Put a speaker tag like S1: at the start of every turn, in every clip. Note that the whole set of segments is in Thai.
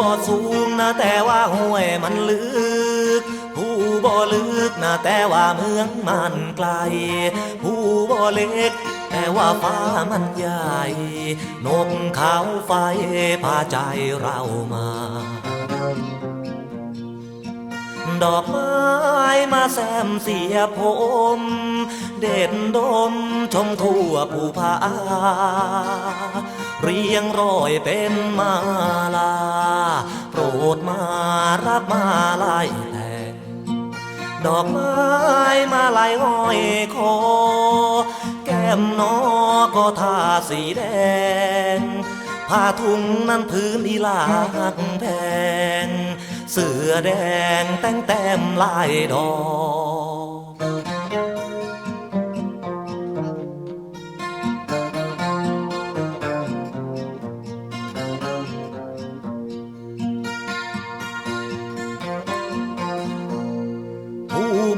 S1: บ่อสูงนะแต่ว่าห้วยมันลึก ผู้บ่อลึกนะแต่ว่าเมืองมันไกล ผู้บ่อเล็กแต่ว่าฟ้ามันใหญ่นกเขาไฟพาใจเรามา ดอกไม้มาแซมเสียผม เด่นดมชมทั่วภูผา เรียงร้อยเป็นมาลา โปรดมารับมาลายแทงดอกไม้มาลายห้อยคอแก้มนอก็ทาสีแดงผ้าทุ่งนั้นพื้นอีลากแพงเสือแดงแต่งแต้มลายดอก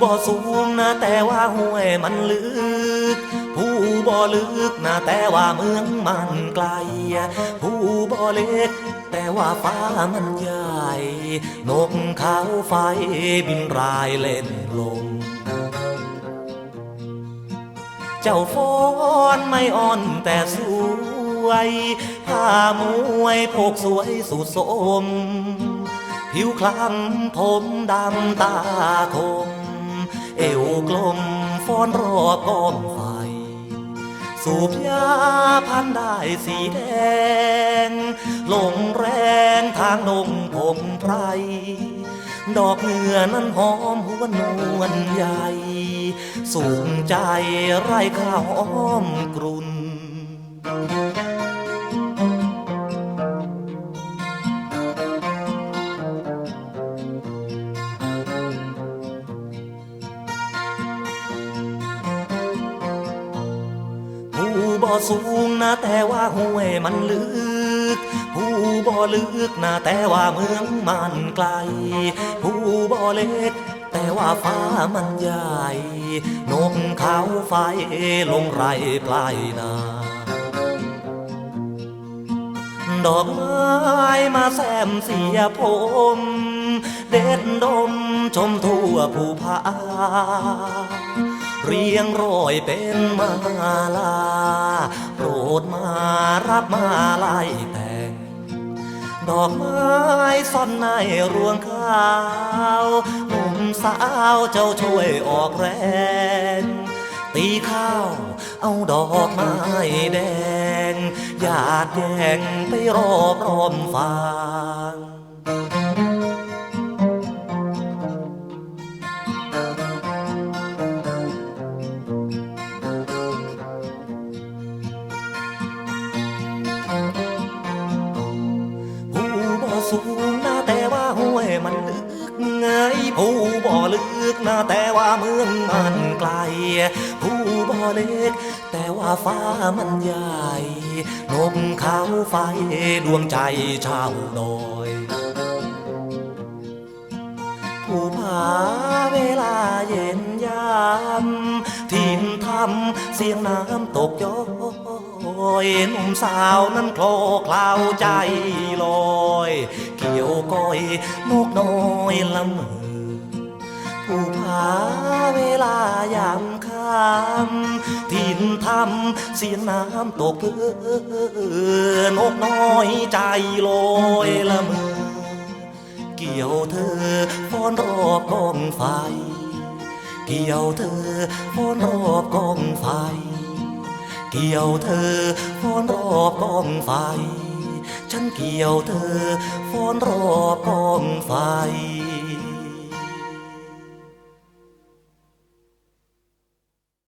S1: บ่อสูงนะแต่ว่าห้วยมันลึก ผู้บ่อลึกนะแต่ว่าเมืองมันไกล ผู้บ่อเล็ก แต่ว่าฟ้ามันใหญ่นกเขาไฟบินรายเล่นลมเจ้าฟ้อนไม่อ่อนแต่สวยผ้ามวยโพกสวยสุดสมผิวคล้ำผมดำตาคม อวกลมฟ้อนรอบกองไฟ สูบยาพันได้สีแดง ลงแรงทางดงผมไพร ดอกเหงื่อนั้นหอมหัวนนวลใหญ่ สูงใจไร่ข้าวหอมกรุน สูงนะแต่ว่าห้วยมันลึก ผู้บ่อลึกนะแต่ว่าเมืองมันไกล ผู้บ่อเล็กแต่ว่าฟ้ามันใหญ่ นกเขาไฟลงไรปลายนาดอกไม้มาแซมเสียผม เด็ดดมชมทั่วภูผา เรียงร้อยเป็นมาลา โปรดมารับมาลายแต่ง ดอกไม้ซ่อนในรวงข้าวหนุ่มสาวเจ้าช่วยออกแรง ตีข้าวเอาดอกไม้แดงหยาดแยงไปรอบรอมฟาง นะแต่ว่าเมืองมันไกล ผู้บ่อเล็ก แต่ว่าฟ้ามันใหญ่นกเขาไฟดวงใจชาวดอยผู้ผาเวลาเย็นยามทินทำเสียงน้ำตกย้อยหนุ่มสาวนั้นโคลคลาวใจลอย เกี่ยวก้อยนกน้อยละเมือ ผาเวลายามค่ำทินทำเสียงน้ำตกเพื่อนอกน้อยใจลอยละเมอเกี่ยวเธอฟ้อนรอบกองไฟ เกี่ยวเธอฟ้อนรอบกองไฟ เกี่ยวเธอฟ้อนรอบกองไฟ ฉันเกี่ยวเธอฟ้อนรอบกองไฟ